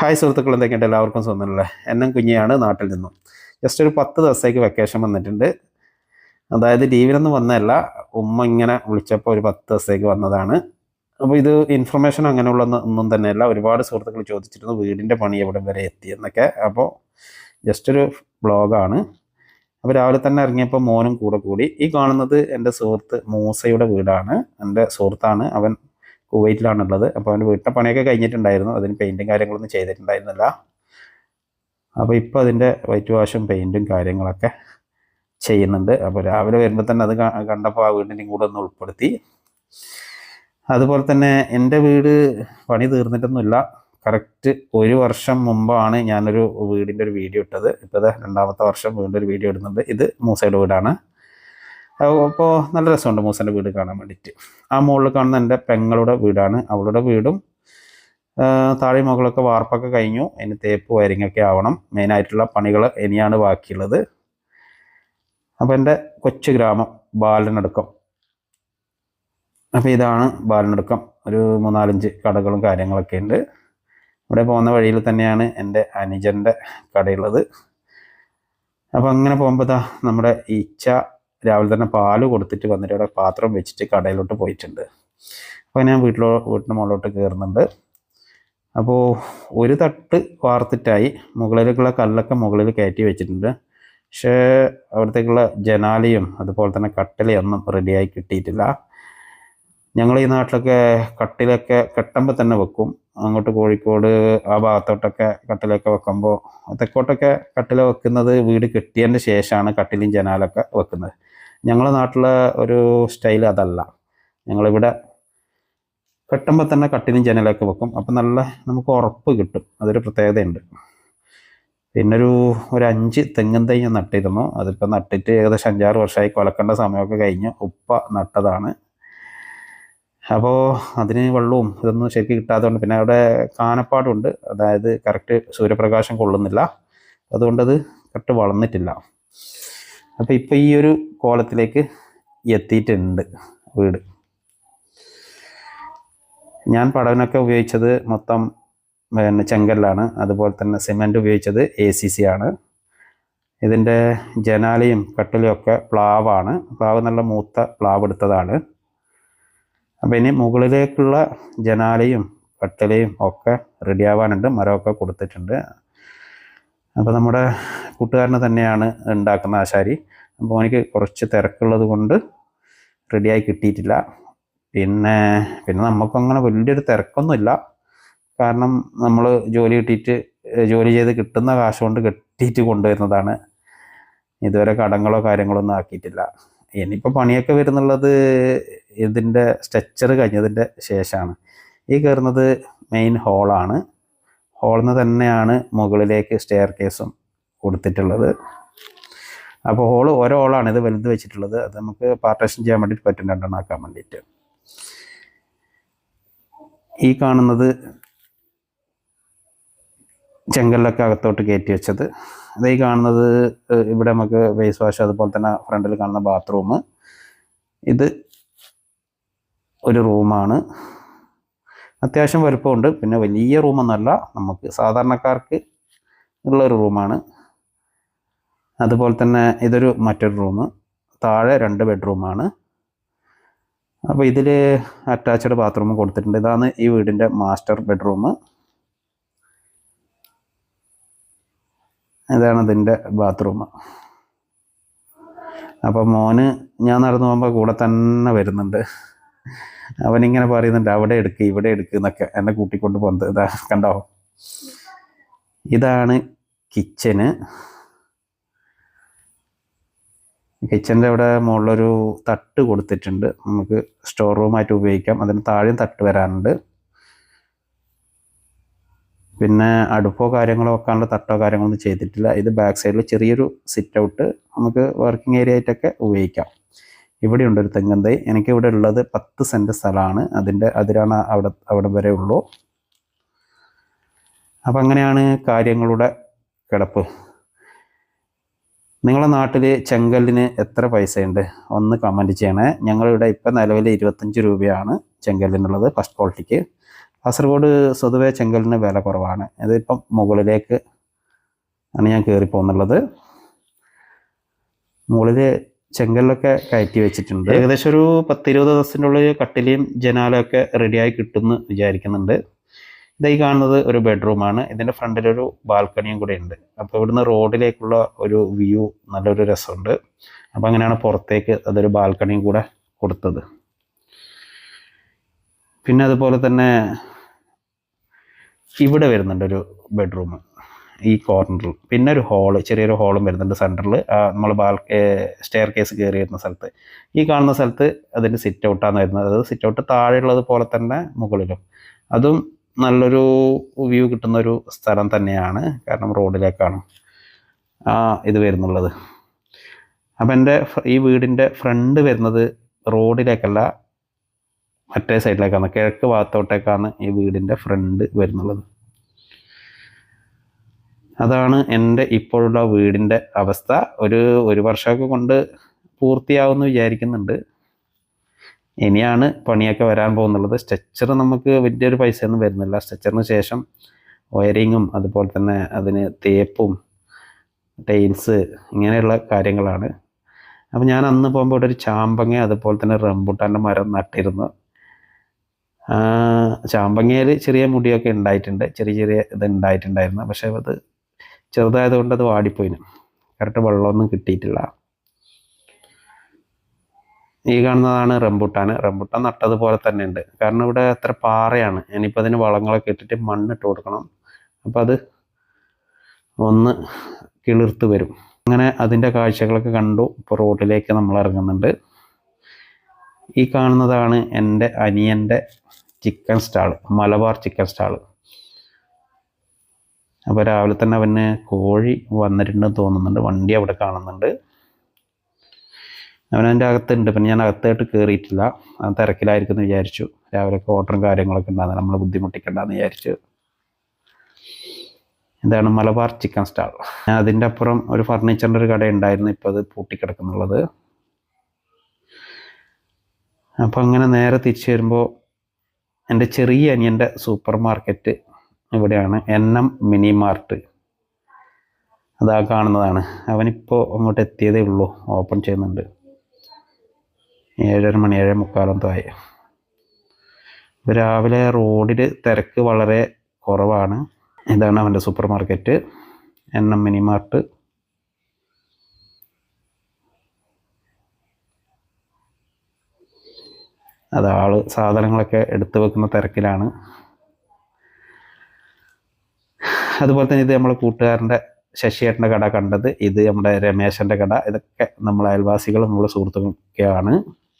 Hi സുഹൃത്തുക്കൾ എന്തൊക്കെയുണ്ട്? എല്ലാവർക്കും സ്വന്തമല്ലേ എന്നും കുഞ്ഞിയാണ് നാട്ടിൽ നിന്നും. ജസ്റ്റ് ഒരു പത്ത് ദിവസത്തേക്ക് വെക്കേഷൻ വന്നിട്ടുണ്ട്. അതായത് ലീവിലൊന്നും വന്നതല്ല ഉമ്മ ഇങ്ങനെ വിളിച്ചപ്പോൾ ഒരു പത്ത് ദിവസത്തേക്ക് വന്നതാണ്. അപ്പോൾ ഇത് ഇൻഫർമേഷൻ അങ്ങനെയുള്ള ഒന്നും തന്നെയല്ല. ഒരുപാട് സുഹൃത്തുക്കൾ ചോദിച്ചിരുന്നു വീടിന്റെ പണി എവിടെ വരെ എത്തി എന്നൊക്കെ. അപ്പോൾ ജസ്റ്റ് ഒരു ബ്ലോഗാണ് അപ്പോൾ രാവിലെ തന്നെ ഇറങ്ങിയപ്പോൾ മോനും കൂടെ കൂടി. ഈ കാണുന്നത് എന്റെ സുഹൃത്ത് മൂസയുടെ വീടാണ്. എന്റെ സുഹൃത്താണ്. അവൻ കുവൈറ്റിലാണുള്ളത്. അപ്പോൾ അവന്റെ വീട്ടിലെ പണിയൊക്കെ കഴിഞ്ഞിട്ടുണ്ടായിരുന്നു. അതിന് പെയിന്റും കാര്യങ്ങളൊന്നും ചെയ്തിട്ടുണ്ടായിരുന്നില്ല. അപ്പോൾ ഇപ്പോൾ അതിന്റെ വൈറ്റ് വാഷും പെയിന്റും കാര്യങ്ങളൊക്കെ ചെയ്യുന്നുണ്ട്. അപ്പോൾ രാവിലെ വരുമ്പോൾ തന്നെ അത് കണ്ടപ്പോൾ ആ വീടിന്റെ കൂടെ ഒന്ന് ഉൾപ്പെടുത്തി. അതുപോലെ തന്നെ എന്റെ വീട് പണി തീർന്നിട്ടൊന്നുമില്ല. കറക്റ്റ് ഒരു വർഷം മുമ്പാണ് ഞാനൊരു വീടിന്റെ ഒരു വീഡിയോ ഇട്ടത്. ഇപ്പോൾ രണ്ടാമത്തെ വർഷം വീണ്ടും ഒരു വീഡിയോ ഇടുന്നുണ്ട്. ഇത് മൂസയുടെ വീടാണ്. അപ്പോൾ നല്ല രസമുണ്ട് മൂസന്റെ വീട് കാണാൻ വേണ്ടിയിട്ട്. ആ മുകളിൽ കാണുന്ന എന്റെ പെങ്ങളുടെ വീടാണ്. അവളുടെ വീടും താഴെ മുകളൊക്കെ വാർപ്പൊക്കെ കഴിഞ്ഞു. അതിന് തേപ്പ് വയറിങ്ങൊക്കെ ആവണം. മെയിനായിട്ടുള്ള പണികൾ ഇനിയാണ് ബാക്കിയുള്ളത്. അപ്പോൾ എന്റെ കൊച്ചു ഗ്രാമം ബാലനടുക്കം. അപ്പോൾ ഇതാണ് ബാലനടുക്കം. ഒരു മൂന്നാലഞ്ച് കടകളും കാര്യങ്ങളൊക്കെ ഉണ്ട്. ഇവിടെ പോകുന്ന വഴിയിൽ തന്നെയാണ് എന്റെ അനുജന്റെ കടയുള്ളത്. അപ്പോൾ അങ്ങനെ പോകുമ്പോഴതാ നമ്മുടെ ഈച്ച രാവിലെ തന്നെ പാൽ കൊടുത്തിട്ട് വന്നിട്ട് അവിടെ പാത്രം വെച്ചിട്ട് കടയിലോട്ട് പോയിട്ടുണ്ട്. അപ്പോൾ ഞാൻ വീട്ടിലോ വീട്ടിന്റെ മുകളിലോട്ട് കയറുന്നുണ്ട് അപ്പോൾ ഒരു തട്ട് വാർത്തിട്ടായി മുകളിലേക്കുള്ള കല്ലൊക്കെ മുകളിൽ കയറ്റി വെച്ചിട്ടുണ്ട്. പക്ഷേ അവിടത്തേക്കുള്ള ജനാലയും അതുപോലെ തന്നെ കട്ടിലയൊന്നും റെഡിയായി കിട്ടിയിട്ടില്ല. ഞങ്ങൾ ഈ നാട്ടിലൊക്കെ കട്ടിലൊക്കെ കെട്ടുമ്പോൾ തന്നെ വെക്കും. അങ്ങോട്ട് കോഴിക്കോട് ആ ഭാഗത്തോട്ടൊക്കെ കട്ടിലൊക്കെ വെക്കുമ്പോൾ തെക്കോട്ടൊക്കെ കട്ടില വെക്കുന്നത് വീട് കെട്ടിയതിന്റെ ശേഷമാണ് കട്ടിലും ജനാലൊക്കെ വെക്കുന്നത്. ഞങ്ങളുടെ നാട്ടിലെ ഒരു സ്റ്റൈൽ അതല്ല. ഞങ്ങളിവിടെ കെട്ടുമ്പോൾ തന്നെ കട്ടിലും ജനലൊക്കെ വെക്കും. അപ്പം നല്ല നമുക്ക് ഉറപ്പ് കിട്ടും. അതൊരു പ്രത്യേകതയുണ്ട്. പിന്നൊരു ഒരു അഞ്ച് തെങ്ങും തൈ ഞാൻ നട്ടിരുന്നു. അതിപ്പോൾ നട്ടിട്ട് ഏകദേശം അഞ്ചാറ് വർഷമായി കൊലക്കേണ്ട സമയമൊക്കെ കഴിഞ്ഞ് ഉപ്പ നട്ടതാണ്. അപ്പോൾ അതിന് വെള്ളവും ഇതൊന്നും ശരിക്കും കിട്ടാത്തതുകൊണ്ട് പിന്നെ അവിടെ കാനപ്പാടുണ്ട്. അതായത് കറക്റ്റ് സൂര്യപ്രകാശം കൊള്ളുന്നില്ല. അതുകൊണ്ടത് കറക്റ്റ് വളർന്നിട്ടില്ല. അപ്പോൾ ഇപ്പോൾ ഈ ഒരു കോലത്തിലേക്ക് എത്തിയിട്ടുണ്ട് വീട്. ഞാൻ പടവിനൊക്കെ ഉപയോഗിച്ചത് മൊത്തം പിന്നെ ചെങ്കല്ലാണ് അതുപോലെ തന്നെ സിമെന്റ് ഉപയോഗിച്ചത് എ സി സി ആണ്. ഇതിന്റെ ജനാലയും കട്ടിലും ഒക്കെ പ്ലാവാണ്. പ്ലാവ് നല്ല മൂത്ത പ്ലാവ് എടുത്തതാണ്. അപ്പം ഇനി മുകളിലേക്കുള്ള ജനാലയും കട്ടിലയും ഒക്കെ റെഡിയാവാനുണ്ട് മരമൊക്കെ കൊടുത്തിട്ടുണ്ട്. അപ്പോൾ നമ്മുടെ കൂട്ടുകാരന് തന്നെയാണ് ഉണ്ടാക്കുന്ന ആശാരി. അപ്പോൾ എനിക്ക് കുറച്ച് തിരക്കുള്ളത് കൊണ്ട് റെഡിയായി കിട്ടിയിട്ടില്ല. പിന്നെ പിന്നെ നമുക്കങ്ങനെ വലിയൊരു തിരക്കൊന്നുമില്ല. കാരണം നമ്മൾ ജോലി കിട്ടിയിട്ട് ജോലി ചെയ്ത് കിട്ടുന്ന കാശ് കൊണ്ട് കെട്ടിയിട്ട് കൊണ്ടുവരുന്നതാണ്. ഇതുവരെ കടങ്ങളോ കാര്യങ്ങളോ ഒന്നും ആക്കിയിട്ടില്ല. ഇനിയിപ്പോൾ പണിയൊക്കെ വരുന്നുള്ളത് ഇതിന്റെ സ്ട്രക്ചർ കഴിഞ്ഞതിന്റെ ശേഷമാണ്. ഈ കയറുന്നത് മെയിൻ ഹോളാണ് ഹോളിൽ നിന്ന് തന്നെയാണ് മുകളിലേക്ക് സ്റ്റെയർ കേസും കൊടുത്തിട്ടുള്ളത്. അപ്പോൾ ഹോൾ ഓരോ ഹോളാണ് ഇത് വലുത് വെച്ചിട്ടുള്ളത്. അത് നമുക്ക് പാർട്ടേഷൻ ചെയ്യാൻ വേണ്ടിയിട്ട് പറ്റും. രണ്ടെണ്ണം ആക്കാൻ വേണ്ടിയിട്ട്. ഈ കാണുന്നത് ചെങ്കല്ലൊക്കെ അകത്തോട്ട് കയറ്റി വെച്ചത്. അത് ഈ കാണുന്നത് ഇവിടെ നമുക്ക് ഫേസ് വാഷ് അതുപോലെ തന്നെ ഫ്രണ്ടിൽ കാണുന്ന ബാത്റൂം ഇത് ഒരു റൂമാണ് അത്യാവശ്യം വലുപ്പമുണ്ട്. പിന്നെ വലിയ റൂമൊന്നല്ല നമുക്ക് സാധാരണക്കാർക്ക് ഉള്ള ഒരു റൂമാണ് അതുപോലെ തന്നെ ഇതൊരു മറ്റൊരു റൂം താഴെ രണ്ട് ബെഡ്റൂമാണ് അപ്പോൾ ഇതിൽ അറ്റാച്ച്ഡ് ബാത്റൂം കൊടുത്തിട്ടുണ്ട്. ഇതാണ് ഈ വീടിന്റെ മാസ്റ്റർ ബെഡ്റൂം ഇതാണ് ഇതിന്റെ ബാത്റൂം അപ്പോൾ മോന് ഞാൻ നടന്നു പോകുമ്പോൾ കൂടെ തന്നെ വരുന്നുണ്ട്. അവനിങ്ങനെ പറയുന്നുണ്ട് അവിടെ എടുക്ക് ഇവിടെ എടുക്ക് എന്നൊക്കെ എന്നെ കൂട്ടിക്കൊണ്ട് പോകുന്നത്. ഇതാ കണ്ടോ? ഇതാണ് കിച്ചന് കിച്ചന്റെ അവിടെ മുകളിലൊരു തട്ട് കൊടുത്തിട്ടുണ്ട്. നമുക്ക് സ്റ്റോർ റൂമായിട്ട് ഉപയോഗിക്കാം. അതിന് താഴെയും തട്ട് വരാനുണ്ട്. പിന്നെ അടുപ്പോ കാര്യങ്ങളോ വെക്കാനുള്ള തട്ടോ കാര്യങ്ങളൊന്നും ചെയ്തിട്ടില്ല. ഇത് ബാക്ക് സൈഡിൽ ചെറിയൊരു സിറ്റ് ഔട്ട് നമുക്ക് വർക്കിംഗ് ഏരിയ ആയിട്ടൊക്കെ ഉപയോഗിക്കാം. ഇവിടെ ഉണ്ട് ഒരു തൈ എനിക്ക് ഇവിടെ ഉള്ളത് പത്ത് സെന്റ് സ്ഥലമാണ്. അതിന്റെ അതിരാണ് അവിടെ അവിടെ വരെ ഉള്ളൂ. അപ്പം അങ്ങനെയാണ് കാര്യങ്ങളുടെ കിടപ്പ്. നിങ്ങളുടെ നാട്ടിൽ ചെങ്കല്ലിന് എത്ര പൈസയുണ്ട്? ഒന്ന് കമന്റ് ചെയ്യണേ. ഞങ്ങളിവിടെ ഇപ്പം നിലവിൽ ഇരുപത്തഞ്ച് രൂപയാണ് ചെങ്കല്ലിനുള്ളത് ഫസ്റ്റ് ക്വാളിറ്റിക്ക് കാസർഗോഡ് സ്വതുവേ ചെങ്കല്ലിന് വില കുറവാണ്. ഇതിപ്പം മുകളിലേക്ക് ആണ് ഞാൻ കയറിപ്പോകുന്നുള്ളത് മുകളിൽ ചെങ്കല്ലൊക്കെ കയറ്റി വെച്ചിട്ടുണ്ട്. ഏകദേശം ഒരു പത്തിരുപത് ദിവസത്തിന്റെ ഉള്ളിൽ കട്ടിലയും ജനാലയൊക്കെ റെഡിയായി കിട്ടുമെന്ന് വിചാരിക്കുന്നുണ്ട്. ഇതായി കാണുന്നത് ഒരു ബെഡ്റൂമാണ് ഇതിന്റെ ഫ്രണ്ടിലൊരു ബാൽക്കണിയും കൂടെ ഉണ്ട് അപ്പോൾ ഇവിടുന്ന് റോഡിലേക്കുള്ള ഒരു വ്യൂ നല്ലൊരു രസമുണ്ട്. അപ്പോൾ അങ്ങനെയാണ് പുറത്തേക്ക് അതൊരു ബാൽക്കണിയും കൂടെ കൊടുത്തത്. പിന്നെ അതുപോലെ തന്നെ ഇവിടെ വരുന്നുണ്ട് ഒരു ബെഡ്റൂം ഈ കോർണറിൽ പിന്നെ ഒരു ഹോൾ ചെറിയൊരു ഹോളും വരുന്നുണ്ട് സെന്ററിൽ നമ്മൾ ബാൽ സ്റ്റെയർ കേസ് കയറി വരുന്ന സ്ഥലത്ത്. ഈ കാണുന്ന സ്ഥലത്ത് അതിന്റെ സിറ്റ് ഔട്ടാണ് വരുന്നത്. അത് സിറ്റ് ഔട്ട് താഴെയുള്ളത് പോലെ തന്നെ മുകളിലും. അതും നല്ലൊരു വ്യൂ കിട്ടുന്ന ഒരു സ്ഥലം തന്നെയാണ് കാരണം റോഡിലേക്കാണ് ഇത് വരുന്നുള്ളത്. അപ്പം എന്റെ ഈ വീടിന്റെ ഫ്രണ്ട് വരുന്നത് റോഡിലേക്കല്ല മറ്റേ സൈഡിലേക്കാണ് കിഴക്ക് ഭാഗത്തോട്ടേക്കാണ് ഈ വീടിന്റെ ഫ്രണ്ട് വരുന്നുള്ളത്. അതാണ് എന്റെ ഇപ്പോഴുള്ള വീടിന്റെ അവസ്ഥ. ഒരു ഒരു വർഷമൊക്കെ കൊണ്ട് പൂർത്തിയാവുമെന്ന് വിചാരിക്കുന്നുണ്ട്. ഇനിയാണ് പണിയൊക്കെ വരാൻ പോകുന്നുള്ളത്. സ്ട്രെച്ചർ നമുക്ക് വലിയൊരു പൈസയൊന്നും വരുന്നില്ല. സ്ട്രെച്ചറിന് ശേഷം വയറിങ്ങും അതുപോലെ തന്നെ അതിന് തേപ്പും ടൈൽസ് ഇങ്ങനെയുള്ള കാര്യങ്ങളാണ്. അപ്പോൾ ഞാൻ അന്ന് പോകുമ്പോൾ ഇവിടെ ഒരു ചാമ്പങ്ങ അതുപോലെ തന്നെ റംബുട്ടാന്റെ മരം നട്ടിരുന്നു. ചാമ്പങ്ങയിൽ ചെറിയ മുടിയൊക്കെ ഉണ്ടായിട്ടുണ്ട്. ചെറിയ ചെറിയ ഇത് ഉണ്ടായിട്ടുണ്ടായിരുന്നു. പക്ഷേ അത് ചെറുതായതുകൊണ്ട് അത് വാടിപ്പോയിന്. കറക്റ്റ് വെള്ളമൊന്നും കിട്ടിയിട്ടില്ല. ഈ കാണുന്നതാണ് റംബുട്ടാൻ റംബുട്ടാൻ നട്ടതുപോലെ തന്നെ ഉണ്ട് കാരണം ഇവിടെ അത്ര പാറയാണ്. ഇനിയിപ്പോൾ അതിന് വളങ്ങളൊക്കെ ഇട്ടിട്ട് മണ്ണിട്ട് കൊടുക്കണം. അപ്പോൾ അത് ഒന്ന് കിളിർത്ത് വരും. അങ്ങനെ അതിന്റെ കാഴ്ചകളൊക്കെ കണ്ടു. ഇപ്പോൾ റോഡിലേക്ക് നമ്മൾ ഇറങ്ങുന്നുണ്ട്. ഈ കാണുന്നതാണ് എന്റെ അനിയന്റെ chicken stall Malabar chicken stall അപ്പോൾ രാവിലെ തന്നെ അവന് കോഴി വന്നിട്ടുണ്ടെന്ന് തോന്നുന്നുണ്ട്. വണ്ടി അവിടെ കാണുന്നുണ്ട്. അവൻ അതിന്റെ അകത്തുണ്ട് പിന്നെ ഞാൻ അകത്തായിട്ട് കയറിയിട്ടില്ല ആ എന്ന് വിചാരിച്ചു. രാവിലെയൊക്കെ ഓർഡറും കാര്യങ്ങളൊക്കെ ഉണ്ടാകുന്നത് നമ്മൾ ബുദ്ധിമുട്ടിക്കണ്ടെന്ന് വിചാരിച്ചു. എന്താണ് മലബാർ ചിക്കൻ സ്റ്റാൾ. അതിന്റെ അപ്പുറം ഒരു ഫർണിച്ചറിന്റെ ഒരു കട ഉണ്ടായിരുന്നു ഇപ്പോൾ അത് പൂട്ടിക്കിടക്കുന്നുള്ളത്. അപ്പോൾ അങ്ങനെ നേരെ തിരിച്ചു വരുമ്പോൾ എന്റെ ചെറിയ അനിയന്റെ സൂപ്പർ മാർക്കറ്റ് ഇവിടെയാണ്. N M mini mart. അതാ കാണുന്നതാണ്. അവനിപ്പോൾ അങ്ങോട്ട് എത്തിയതേ ഉള്ളൂ. ഓപ്പൺ ചെയ്യുന്നുണ്ട്. ഏഴര മണി ഏഴ് മുക്കാലത്തോ ആയി. രാവിലെ റോഡിൽ തിരക്ക് വളരെ കുറവാണ്. ഇതാണ് അവന്റെ super market N M mini mart. അത് ആൾ സാധനങ്ങളൊക്കെ എടുത്തു വെക്കുന്ന തിരക്കിലാണ്. അതുപോലെ തന്നെ ഇത് നമ്മളെ കൂട്ടുകാരന്റെ ശശിയേട്ടന്റെ കട കണ്ടത്. ഇത് നമ്മുടെ രമേശന്റെ കട. ഇതൊക്കെ നമ്മളെ അയൽവാസികളും നമ്മളെ സുഹൃത്തുക്കളൊക്കെയാണ്.